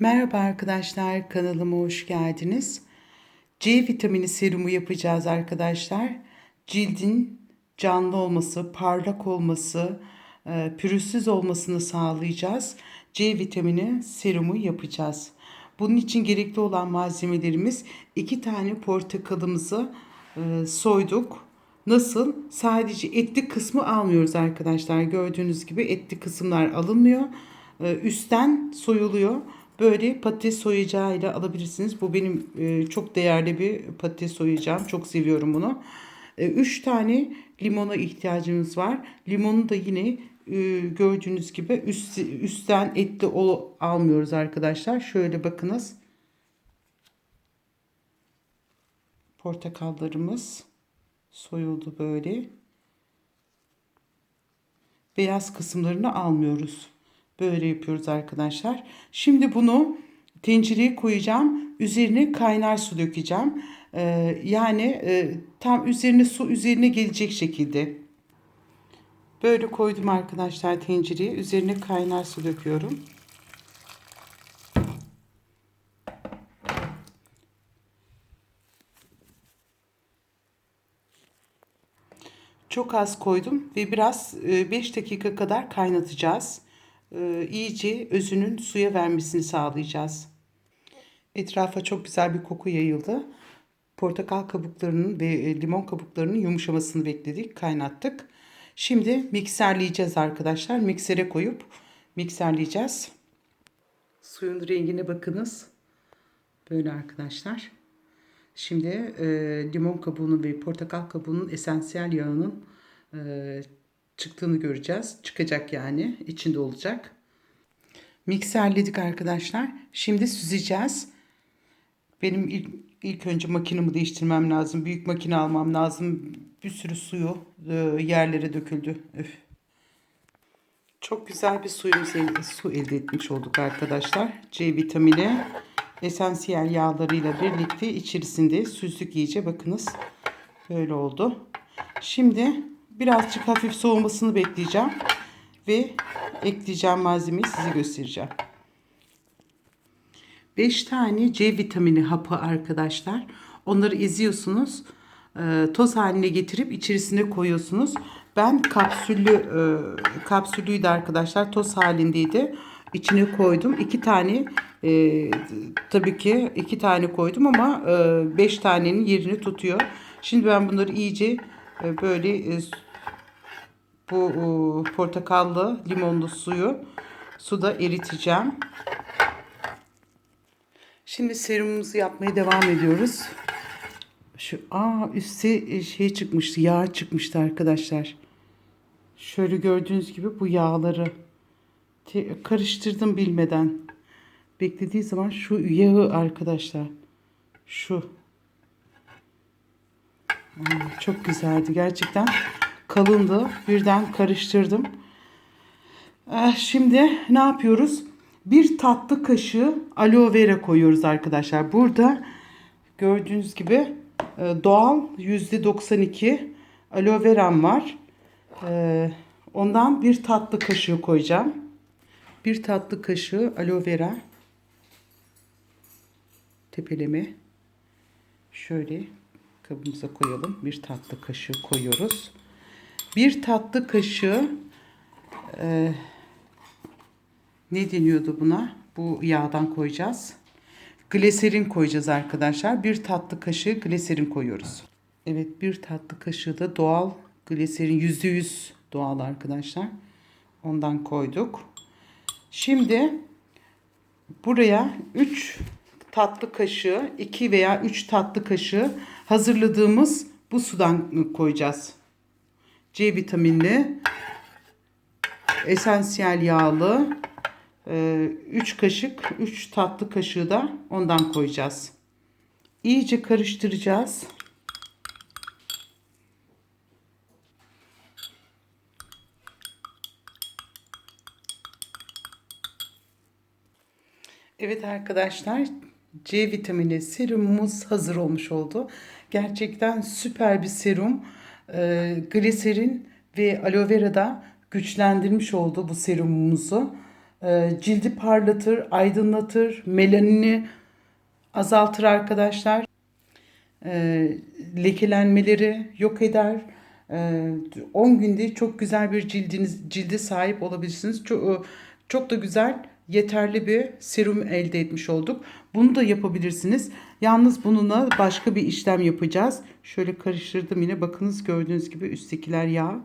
Merhaba arkadaşlar, kanalıma hoş geldiniz. C vitamini serumu yapacağız arkadaşlar. Cildin canlı olması, parlak olması, e, pürüzsüz olmasını sağlayacağız. C vitamini serumu yapacağız. Bunun için gerekli olan malzemelerimiz iki tane portakalımızı e, soyduk. Nasıl? Sadece etli kısmı almıyoruz arkadaşlar. Gördüğünüz gibi etli kısımlar alınmıyor. E, Üstten soyuluyor. Böyle patates soyacağıyla alabilirsiniz. Bu benim e, çok değerli bir patates soyacağım. Çok seviyorum bunu. 3 tane limona ihtiyacımız var. Limonu da yine e, gördüğünüz gibi üst, üstten etli ol, almıyoruz arkadaşlar. Şöyle bakınız. Portakallarımız soyuldu böyle. Beyaz kısımlarını almıyoruz. Böyle yapıyoruz arkadaşlar. Şimdi bunu tencereye koyacağım. Üzerine kaynar su dökeceğim. Ee, yani e, tam üzerine su üzerine gelecek şekilde. Böyle koydum arkadaşlar tencereye. Üzerine kaynar su döküyorum. Çok az koydum ve biraz 5 dakika kadar kaynatacağız. E, iyice özünün suya vermesini sağlayacağız. Etrafa çok güzel bir koku yayıldı. Portakal kabuklarının ve e, limon kabuklarının yumuşamasını bekledik, kaynattık. Şimdi mikserleyeceğiz arkadaşlar. Miksere koyup mikserleyeceğiz. Suyun rengine bakınız. Böyle arkadaşlar. Şimdi e, limon kabuğunun ve portakal kabuğunun esansiyel yağının e, çıktığını göreceğiz. Çıkacak yani. içinde olacak. Mikserledik arkadaşlar. Şimdi süzeceğiz. Benim ilk, ilk önce makinemi değiştirmem lazım. Büyük makine almam lazım. Bir sürü suyu e, yerlere döküldü. Öf. Çok güzel bir suyumuz su elde etmiş olduk arkadaşlar. C vitamini esansiyel yağlarıyla birlikte içerisinde süzdük iyice. Bakınız böyle oldu. Şimdi birazcık hafif soğumasını bekleyeceğim ve ekleyeceğim malzemeyi size göstereceğim. 5 tane C vitamini hapı arkadaşlar. Onları eziyorsunuz. E, toz haline getirip içerisine koyuyorsunuz. Ben kapsüllü e, kapsüllüydü arkadaşlar. Toz halindeydi. İçine koydum. 2 tane e, tabii ki 2 tane koydum ama 5 e, tanenin yerini tutuyor. Şimdi ben bunları iyice e, böyle e, bu e, portakallı limonlu suyu suda eriteceğim. Şimdi serumumuzu yapmaya devam ediyoruz. Şu aa üstte şey çıkmıştı, yağ çıkmıştı arkadaşlar. Şöyle gördüğünüz gibi bu yağları karıştırdım bilmeden. Beklediği zaman şu yağı arkadaşlar. Şu. Çok güzeldi gerçekten. Kalındı. Birden karıştırdım. Şimdi ne yapıyoruz? Bir tatlı kaşığı aloe vera koyuyoruz arkadaşlar. Burada gördüğünüz gibi e, doğal %92 aloe veram var. E, ondan bir tatlı kaşığı koyacağım. Bir tatlı kaşığı aloe vera tepeleme şöyle kabımıza koyalım. Bir tatlı kaşığı koyuyoruz. Bir tatlı kaşığı e, ne deniyordu buna? Bu yağdan koyacağız. Gliserin koyacağız arkadaşlar. Bir tatlı kaşığı gliserin koyuyoruz. Evet bir tatlı kaşığı da doğal gliserin %100 doğal arkadaşlar. Ondan koyduk. Şimdi buraya 3 tatlı kaşığı 2 veya 3 tatlı kaşığı hazırladığımız bu sudan koyacağız. C vitaminli esansiyel yağlı 3 kaşık 3 tatlı kaşığı da ondan koyacağız. İyice karıştıracağız. Evet arkadaşlar C vitamini serumumuz hazır olmuş oldu. Gerçekten süper bir serum. E, gliserin ve aloe vera da güçlendirmiş oldu bu serumumuzu. e, cildi parlatır, aydınlatır, melanini azaltır arkadaşlar. E, lekelenmeleri yok eder. E, 10 günde çok güzel bir cildiniz cilde sahip olabilirsiniz. Çok, çok da güzel yeterli bir serum elde etmiş olduk. Bunu da yapabilirsiniz. Yalnız bununla başka bir işlem yapacağız. Şöyle karıştırdım yine. Bakınız gördüğünüz gibi üsttekiler yağ.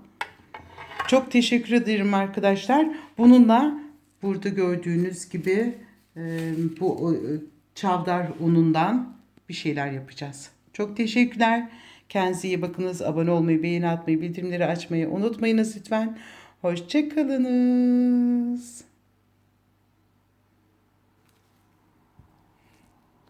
Çok teşekkür ederim arkadaşlar. Bununla burada gördüğünüz gibi e, bu e, çavdar unundan bir şeyler yapacağız. Çok teşekkürler. Kendinize iyi bakınız. Abone olmayı, beğeni atmayı, bildirimleri açmayı unutmayınız lütfen. Hoşçakalınız.